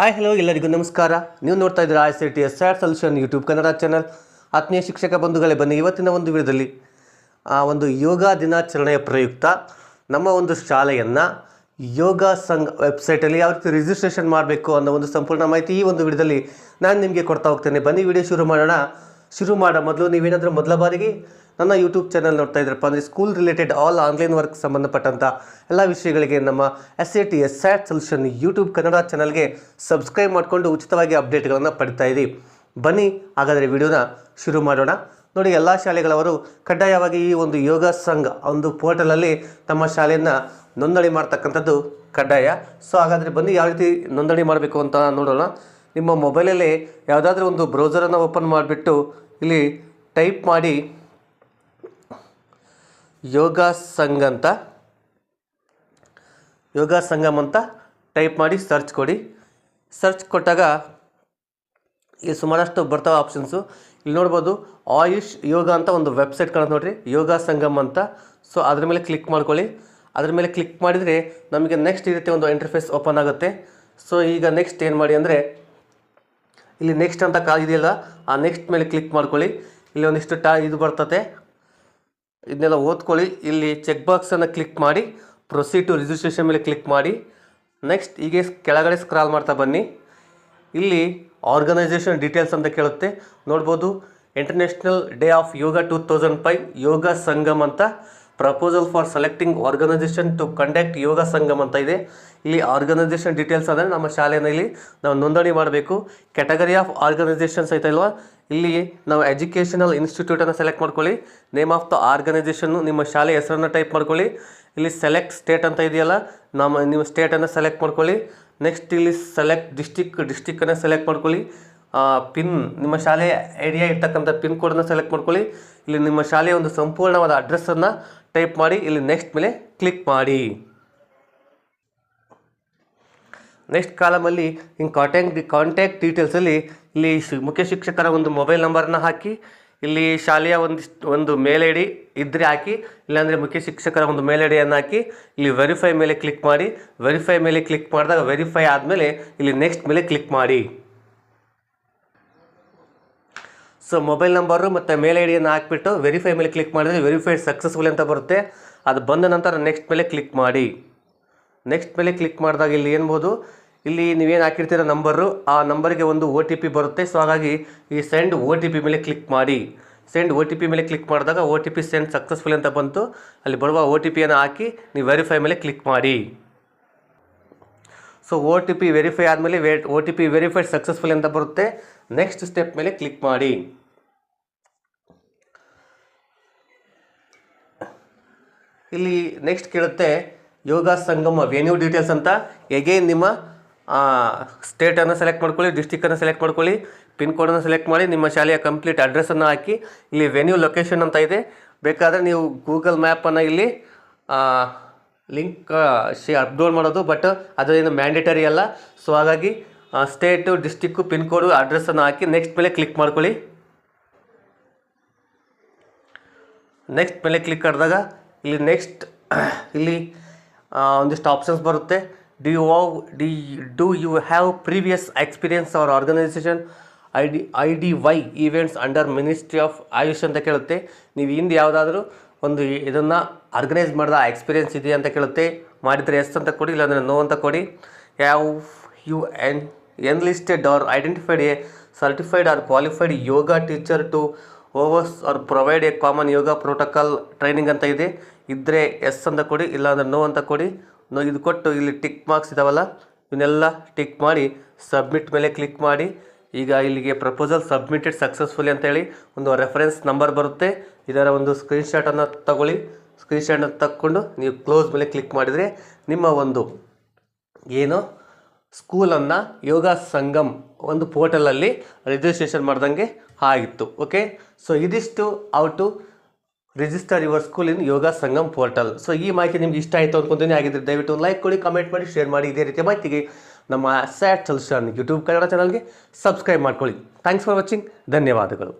Hi hello ಎಲ್ಲರಿಗೂ ನಮಸ್ಕಾರ. ನೀವು ನೋಡ್ತಾ ಇದ್ದೀರಾ I C T S sad solution YouTube Kannada channel ಆತ್ಮೀಯ ಶಿಕ್ಷಕ ಬಂಧುಗಳೇ, ಬನ್ನಿ ಇವತ್ತಿನ ಒಂದು ವಿಡಿಯೋದಲ್ಲಿ, ಆ, ಒಂದು ಯೋಗ ದಿನಾಚರಣೆಯ ಪ್ರಯುಕ್ತ ನಮ್ಮ ಒಂದು ಶಾಲೆಯನ್ನು ಯೋಗ ಸಂಘ ವೆಬ್ಸೈಟಲ್ಲಿ ಯಾವ ರೀತಿ ರಿಜಿಸ್ಟ್ರೇಷನ್ ಮಾಡಬೇಕು ಅನ್ನೋ ಒಂದು ಸಂಪೂರ್ಣ ಮಾಹಿತಿ ಈ ಒಂದು ವಿಡಿಯೋದಲ್ಲಿ ನಾನು ನಿಮಗೆ ಕೊಡ್ತಾ ಹೋಗ್ತೇನೆ. ಬನ್ನಿ, ವಿಡಿಯೋ ಶುರು ಮಾಡೋಣ. ಶುರು ಮಾಡೋ ಮೊದಲು ನೀವೇನಾದರೂ ಮೊದಲ ಬಾರಿಗೆ ನನ್ನ ಯೂಟ್ಯೂಬ್ ಚಾನಲ್ ನೋಡ್ತಾ ಇದ್ರಪ್ಪ ಅಂದರೆ school related all online work ಸಂಬಂಧಪಟ್ಟಂಥ ಎಲ್ಲ ವಿಷಯಗಳಿಗೆ ನಮ್ಮ S A T S sat solution YouTube Kannada ಚಾನಲ್ಗೆ ಸಬ್ಸ್ಕ್ರೈಬ್ ಮಾಡಿಕೊಂಡು ಉಚಿತವಾಗಿ ಅಪ್ಡೇಟ್ಗಳನ್ನು ಪಡಿತಾ ಇದ್ದೀವಿ ಬನ್ನಿ, ಹಾಗಾದರೆ ವಿಡಿಯೋನ ಶುರು ಮಾಡೋಣ. ನೋಡಿ, ಎಲ್ಲ ಶಾಲೆಗಳವರು ಕಡ್ಡಾಯವಾಗಿ ಈ ಒಂದು ಯೋಗ ಸಂಘ ಒಂದು ಪೋರ್ಟಲಲ್ಲಿ ತಮ್ಮ ಶಾಲೆಯನ್ನು ನೋಂದಣಿ ಮಾಡ್ತಕ್ಕಂಥದ್ದು ಕಡ್ಡಾಯ. ಸೊ ಹಾಗಾದರೆ ಬನ್ನಿ, ಯಾವ ರೀತಿ ನೋಂದಣಿ ಮಾಡಬೇಕು ಅಂತ ನೋಡೋಣ. ನಿಮ್ಮ ಮೊಬೈಲಲ್ಲಿ ಯಾವುದಾದ್ರೂ ಒಂದು ಬ್ರೌಸರನ್ನು ಓಪನ್ ಮಾಡಿಬಿಟ್ಟು ಇಲ್ಲಿ ಟೈಪ್ ಮಾಡಿ ಯೋಗ ಸಂಘ ಅಂತ. ಯೋಗ ಸಂಗಮ್ ಅಂತ ಟೈಪ್ ಮಾಡಿ ಸರ್ಚ್ ಕೊಡಿ. ಸರ್ಚ್ ಕೊಟ್ಟಾಗ ಇಲ್ಲಿ ಸುಮಾರಷ್ಟು ಬರ್ತಾವೆ ಆಪ್ಷನ್ಸು ಇಲ್ಲಿ ನೋಡ್ಬೋದು ಆಯುಷ್ ಯೋಗ ಅಂತ ಒಂದು ವೆಬ್ಸೈಟ್ ಕಾಣುತ್ತೆ ನೋಡಿರಿ. ಯೋಗ ಸಂಗಮ್ ಅಂತ. ಸೊ ಅದ್ರ ಮೇಲೆ ಕ್ಲಿಕ್ ಮಾಡ್ಕೊಳ್ಳಿ. ಅದ್ರ ಮೇಲೆ ಕ್ಲಿಕ್ ಮಾಡಿದರೆ ನಮಗೆ ನೆಕ್ಸ್ಟ್ ಈ ರೀತಿ ಒಂದು ಇಂಟರ್ಫೇಸ್ ಓಪನ್ ಆಗುತ್ತೆ. ಸೊ ಈಗ ನೆಕ್ಸ್ಟ್ ಏನು ಮಾಡಿ ಅಂದರೆ ಇಲ್ಲಿ ನೆಕ್ಸ್ಟ್ ಅಂತ ಕಾ ಇದೆಯಲ್ಲ, ಆ ನೆಕ್ಸ್ಟ್ ಮೇಲೆ ಕ್ಲಿಕ್ ಮಾಡ್ಕೊಳ್ಳಿ. ಇಲ್ಲಿ ಒಂದಿಷ್ಟು ಟಾ ಇದು ಬರ್ತದೆ ಇದನ್ನೆಲ್ಲ ಓದ್ಕೊಳ್ಳಿ. ಇಲ್ಲಿ ಚೆಕ್ ಬಾಕ್ಸನ್ನು ಕ್ಲಿಕ್ ಮಾಡಿ ಪ್ರೊಸೀಡ್ ಟು ರಿಜಿಸ್ಟ್ರೇಷನ್ ಮೇಲೆ ಕ್ಲಿಕ್ ಮಾಡಿ. ನೆಕ್ಸ್ಟ್ ಹೀಗೆ ಕೆಳಗಡೆ ಸ್ಕ್ರಾಲ್ ಮಾಡ್ತಾ ಬನ್ನಿ. ಇಲ್ಲಿ ಆರ್ಗನೈಸೇಷನ್ ಡೀಟೇಲ್ಸ್ ಅಂತ ಕೇಳುತ್ತೆ. ನೋಡ್ಬೋದು international day of yoga two thousand five yoga Sangam ಅಂತ proposal for selecting organisation to conduct yoga Sangam ಅಂತ ಇದೆ. ಇಲ್ಲಿ ಆರ್ಗನೈಸೇಷನ್ ಡೀಟೇಲ್ಸ್ ಅಂದರೆ ನಮ್ಮ ಶಾಲೆಯಲ್ಲಿ ನಾವು ನೋಂದಣಿ ಮಾಡಬೇಕು. ಕ್ಯಾಟಗರಿ ಆಫ್ ಆರ್ಗನೈಸೇಷನ್ಸ್ ಐತಲ್ವಾ ಇಲ್ಲಿ ನಾವು ಎಜುಕೇಷನಲ್ ಇನ್ಸ್ಟಿಟ್ಯೂಟನ್ನು ಸೆಲೆಕ್ಟ್ ಮಾಡ್ಕೊಳ್ಳಿ. ನೇಮ್ ಆಫ್ ದ ಆರ್ಗನೈಸೇಷನ್ನು ನಿಮ್ಮ ಶಾಲೆ ಹೆಸರನ್ನು ಟೈಪ್ ಮಾಡ್ಕೊಳ್ಳಿ. ಇಲ್ಲಿ ಸೆಲೆಕ್ಟ್ ಸ್ಟೇಟ್ ಅಂತ ಇದೆಯಲ್ಲ, ನಮ್ಮ ನಿಮ್ಮ ಸ್ಟೇಟನ್ನು ಸೆಲೆಕ್ಟ್ ಮಾಡ್ಕೊಳ್ಳಿ. ನೆಕ್ಸ್ಟ್ ಇಲ್ಲಿ ಸೆಲೆಕ್ಟ್ ಡಿಸ್ಟಿಕ್ ಡಿಸ್ಟಿಕ್ಕನ್ನು ಸೆಲೆಕ್ಟ್ ಮಾಡ್ಕೊಳ್ಳಿ. ಪಿನ್ ನಿಮ್ಮ ಶಾಲೆಯ ಐಡಿಯಾ ಇರ್ತಕ್ಕಂಥ ಪಿನ್ ಕೋಡನ್ನು ಸೆಲೆಕ್ಟ್ ಮಾಡ್ಕೊಳ್ಳಿ. ಇಲ್ಲಿ ನಿಮ್ಮ ಶಾಲೆಯ ಒಂದು ಸಂಪೂರ್ಣವಾದ ಅಡ್ರೆಸ್ಸನ್ನು ಟೈಪ್ ಮಾಡಿ, ಇಲ್ಲಿ ನೆಕ್ಸ್ಟ್ ಮೇಲೆ ಕ್ಲಿಕ್ ಮಾಡಿ. ನೆಕ್ಸ್ಟ್ ಕಾಲಮಲ್ಲಿ ಹಿಂಗೆ ಕಾಂಟ್ಯಾಕ್ಟ್ ಕಾಂಟ್ಯಾಕ್ಟ್ ಡೀಟೇಲ್ಸಲ್ಲಿ ಇಲ್ಲಿ ಮುಖ್ಯ ಶಿಕ್ಷಕರ ಒಂದು ಮೊಬೈಲ್ ನಂಬರನ್ನು ಹಾಕಿ, ಇಲ್ಲಿ ಶಾಲೆಯ ಒಂದಿಷ್ಟು, ಒಂದು ಮೇಲ್ ಐ ಡಿ ಇದ್ದರೆ ಹಾಕಿ, ಇಲ್ಲಾಂದರೆ ಮುಖ್ಯ ಶಿಕ್ಷಕರ ಒಂದು ಮೇಲ್ ಐ ಡಿಯನ್ನು ಹಾಕಿ, ಇಲ್ಲಿ ವೆರಿಫೈ ಮೇಲೆ ಕ್ಲಿಕ್ ಮಾಡಿ ವೆರಿಫೈ ಮೇಲೆ ಕ್ಲಿಕ್ ಮಾಡಿದಾಗ ವೆರಿಫೈ ಆದಮೇಲೆ ಇಲ್ಲಿ ನೆಕ್ಸ್ಟ್ ಮೇಲೆ ಕ್ಲಿಕ್ ಮಾಡಿ. ಸೊ ಮೊಬೈಲ್ ನಂಬರು ಮತ್ತು ಮೇಲ್ ಐ ಡಿಯನ್ನು ಹಾಕ್ಬಿಟ್ಟು ವೆರಿಫೈ ಮೇಲೆ ಕ್ಲಿಕ್ ಮಾಡಿದರೆ ವೆರಿಫೈಡ್ ಸಕ್ಸಸ್ಫುಲ್ ಅಂತ ಬರುತ್ತೆ. ಅದು ಬಂದ ನಂತರ ನೆಕ್ಸ್ಟ್ ಮೇಲೆ ಕ್ಲಿಕ್ ಮಾಡಿ. ನೆಕ್ಸ್ಟ್ ಮೇಲೆ ಕ್ಲಿಕ್ ಮಾಡಿದಾಗ ಇಲ್ಲಿ ಏನ್ಬೋದು ಇಲ್ಲಿ ನೀವೇನು ಹಾಕಿರ್ತೀರ ನಂಬರು ಆ ನಂಬರ್ಗೆ ಒಂದು ಒ ಟಿ ಪಿ ಬರುತ್ತೆ. ಸೊ ಹಾಗಾಗಿ ಈ ಸೆಂಡ್ ಒ ಟಿ ಪಿ ಮೇಲೆ ಕ್ಲಿಕ್ ಮಾಡಿ. ಸೆಂಡ್ ಒ ಟಿ ಪಿ ಮೇಲೆ ಕ್ಲಿಕ್ ಮಾಡಿದಾಗ O T P send successful ಅಂತ ಬಂತು. ಅಲ್ಲಿ ಬರುವ ಒ ಟಿ ಪಿಯನ್ನು ಹಾಕಿ ನೀವು ವೆರಿಫೈ ಮೇಲೆ ಕ್ಲಿಕ್ ಮಾಡಿ. So O T P verify ಆದಮೇಲೆ wait O T P verified successful ಅಂತ ಬರುತ್ತೆ? ನೆಕ್ಸ್ಟ್ ಸ್ಟೆಪ್ ಮೇಲೆ ಕ್ಲಿಕ್ ಮಾಡಿ. ಇಲ್ಲಿ ನೆಕ್ಸ್ಟ್ ಕೇಳುತ್ತೆ, ಯೋಗ ಸಂಗಮ ವೆನ್ಯೂ ಡೀಟೇಲ್ಸ್ ಅಂತ. ಎಗೇನ್ ನಿಮ್ಮ ಸ್ಟೇಟನ್ನು ಸೆಲೆಕ್ಟ್ ಮಾಡ್ಕೊಳ್ಳಿ ಡಿಸ್ಟಿಕ್ಕನ್ನು ಸೆಲೆಕ್ಟ್ ಮಾಡ್ಕೊಳ್ಳಿ ಪಿನ್ ಕೋಡನ್ನು ಸೆಲೆಕ್ಟ್ ಮಾಡಿ, ನಿಮ್ಮ ಶಾಲೆಯ ಕಂಪ್ಲೀಟ್ ಅಡ್ರೆಸ್ಸನ್ನು ಹಾಕಿ, ಇಲ್ಲಿ ವೆನ್ಯೂ ಲೊಕೇಶನ್ ಅಂತ ಇದೆ. ಬೇಕಾದರೆ ನೀವು ಗೂಗಲ್ ಮ್ಯಾಪನ್ನು ಇಲ್ಲಿ ಲಿಂಕ್ ಶೇ ಅಪ್ಲೋಡ್ ಮಾಡೋದು, ಬಟ್ ಅದರಿಂದ ಮ್ಯಾಂಡೇಟರಿ ಅಲ್ಲ. ಸೊ ಹಾಗಾಗಿ ಸ್ಟೇಟು ಡಿಸ್ಟಿಕ್ಕು ಪಿನ್ ಕೋಡು ಅಡ್ರೆಸ್ಸನ್ನು ಹಾಕಿ ನೆಕ್ಸ್ಟ್ ಮೇಲೆ ಕ್ಲಿಕ್ ಮಾಡ್ಕೊಳ್ಳಿ. ನೆಕ್ಸ್ಟ್ ಮೇಲೆ ಕ್ಲಿಕ್ ಮಾಡಿದಾಗ, ಇಲ್ಲಿ ನೆಕ್ಸ್ಟ್ ಇಲ್ಲಿ ಒಂದಿಷ್ಟು ಆಪ್ಷನ್ಸ್ ಬರುತ್ತೆ. D U wow D do you have previous experience our organisation I D I D Y events under ministry of AYUSH ಅಂತ ಕೇಳುತ್ತೆ. ನೀವು ಹಿಂದೆ ಯಾವುದಾದ್ರೂ ಒಂದು ಇದನ್ನು ಆರ್ಗನೈಸ್ ಮಾಡಿದ ಎಕ್ಸ್ಪೀರಿಯೆನ್ಸ್ ಇದೆಯಾ ಅಂತ ಕೇಳುತ್ತೆ. ಮಾಡಿದರೆ ಎಸ್ ಅಂತ ಕೊಡಿ, ಇಲ್ಲಾಂದರೆ ನೋ ಅಂತ ಕೊಡಿ. ಯಾವ U N enlisted or identified a certified or qualified yoga teacher to oversee or provide a common yoga protocol training ಅಂತ ಇದೆ. ಇದ್ದರೆ ಎಸ್ ಅಂತ ಕೊಡಿ, ಇಲ್ಲಾಂದರೆ ನೋ ಅಂತ ಕೊಡಿ. ನೋ, ಇದು ಕೊಟ್ಟು ಇಲ್ಲಿ ಟಿಕ್ ಮಾರ್ಕ್ಸ್ ಇದಾವಲ್ಲ, ಇವನ್ನೆಲ್ಲ ಟಿಕ್ ಮಾಡಿ, ಸಬ್ಮಿಟ್ ಮೇಲೆ ಕ್ಲಿಕ್ ಮಾಡಿ, ಈಗ ಇಲ್ಲಿಗೆ ಪ್ರಪೋಸಲ್ ಸಬ್ಮಿಟೆಡ್ ಸಕ್ಸಸ್ಫುಲಿ ಅಂತೇಳಿ ಒಂದು ರೆಫರೆನ್ಸ್ ನಂಬರ್ ಬರುತ್ತೆ. ಇದರ ಒಂದು ಸ್ಕ್ರೀನ್ಶಾಟನ್ನು ತಗೊಳ್ಳಿ. ಸ್ಕ್ರೀನ್ಶಾಟನ್ನು ತಕ್ಕೊಂಡು ನೀವು ಕ್ಲೋಸ್ ಮೇಲೆ ಕ್ಲಿಕ್ ಮಾಡಿದರೆ ನಿಮ್ಮ ಒಂದು ಏನು? ಸ್ಕೂಲನ್ನು ಯೋಗ ಸಂಗಮ್ ಒಂದು ಪೋರ್ಟಲಲ್ಲಿ ರಿಜಿಸ್ಟ್ರೇಷನ್ ಮಾಡ್ದಂಗೆ ಆಗಿತ್ತು ಓಕೆ ಸೊ ಇದಿಷ್ಟು how to register your school in yoga Sangam portal so ಈ ಮಾಹಿತಿ ನಿಮ್ಗೆ ಇಷ್ಟ ಆಯಿತು ಅನ್ಕೊಂತೀನಿ. ಆಗಿದ್ದರೆ ದಯವಿಟ್ಟು ಲೈಕ್ ಕೊಡಿ ಕಮೆಂಟ್ ಮಾಡಿ ಶೇರ್ ಮಾಡಿ. ಇದೇ ರೀತಿಯ ಮಾಹಿತಿಗೆ ನಮ್ಮ ಸ್ಯಾಟ್ ಸೊಲ್ಯೂಷನ್ ಯೂಟ್ಯೂಬ್ ಕನ್ನಡ ಚಾನಲ್ಗೆ ಸಬ್ಸ್ಕ್ರೈಬ್ ಮಾಡ್ಕೊಳ್ಳಿ. ಥ್ಯಾಂಕ್ಸ್ ಫಾರ್ ವಾಚಿಂಗ್ ಧನ್ಯವಾದಗಳು.